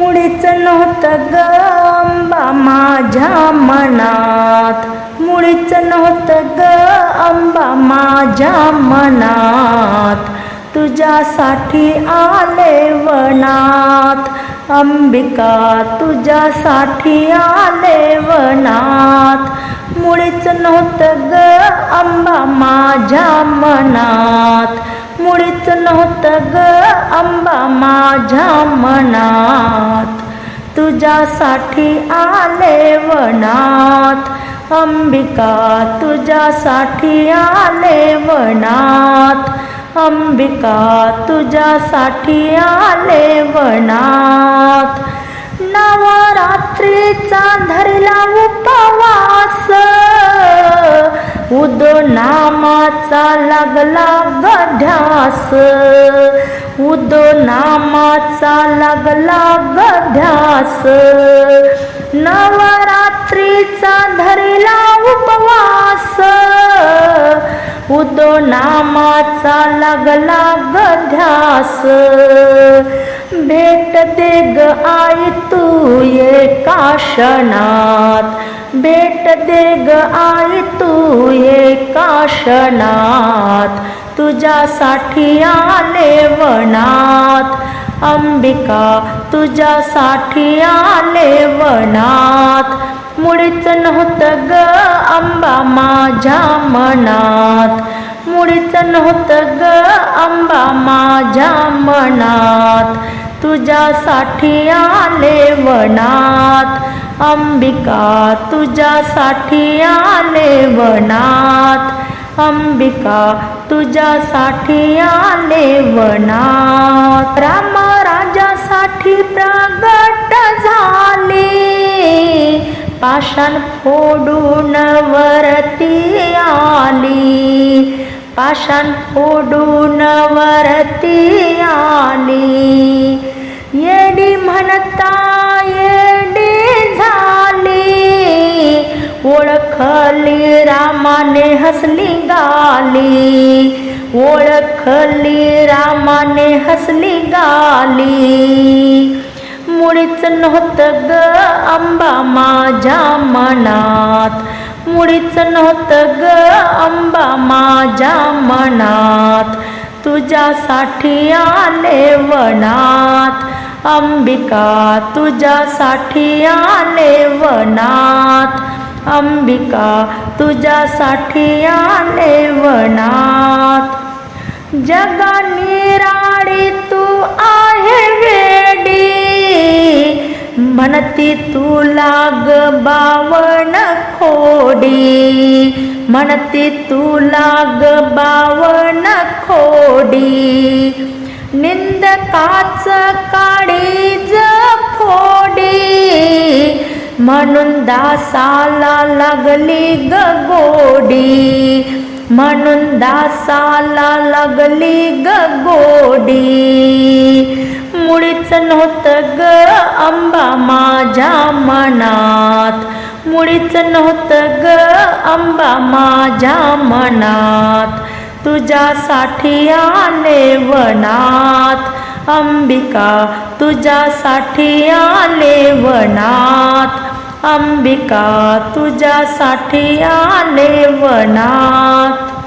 मुळीच नव्हतं ग अंबा माझ्या मनात. मुळीच नव्हतं ग अंबा माझ्या मनात. तुझ्यासाठी आले वनात. अंबिका तुझ्यासाठी आले वनात. मुळीच नव्हतं ग अंबा माझ्या मनात. मुळीच नव्हतं ग अंबा माझ्या मनात. तुझ्यासाठी आले वनात. अंबिका तुझ्यासाठी आले वनात. अंबिका तुझ्यासाठी आले वनात. नवरात्रीचा धरला उपवास. नामाचा लागला गढ्यास. उदो नामाचा लागला गढ्यास. नवरात्रीचा धरला उपवास. उदो नामाचा लागला गध्यास भेट दे ग आई तू ये काशनात भेट दे ग आई तू ये क्षणात तुझ्यासाठी आले वनात अंबिका तुझ्यासाठी आले वनात मुळीच नव्हतं ग अंबा माझ्या मनात. मुळीच नव्हतं ग अंबा माझ्या मनात. तुझ्यासाठी आले वनात अंबिका तुझ्यासाठी आले वनात. अंबिका तुझ्यासाठी आले वनात. राम राजासाठी प्रगट झाली. पाषाण फोडून वरती आली. पाषाण फोडून वरती आली. येडी म्हणता रामाने हसली गाली. ओळखली रामाने हसली गाली. मुळीच नव्हतं ग अंबा माझ्या मनात. मुळीच नव्हतं ग अंबा माझ्या मनात. तुझ्यासाठी आले वनात. अंबिका तुझ्यासाठी आले व अंबिका तुझ्यासाठी आले वनात. जगा निराळी तू आहे वेडी. म्हणती तू लाग बावन खोडी. म्हणती तू लाग बावन खोडी. निंदकाच काळीज म्हणून दासाला लागली ग गोडी. म्हणून दासाला लागली ग गोडी. मुळीच नव्हतं ग अंबा माझ्या मनात. मुळीच नव्हतं ग अंबा माझ्या मनात. तुझ्यासाठी आले वनात. अंबिका तुझ्यासाठी आले व अंबिका तुझ्यासाठी आले वनात.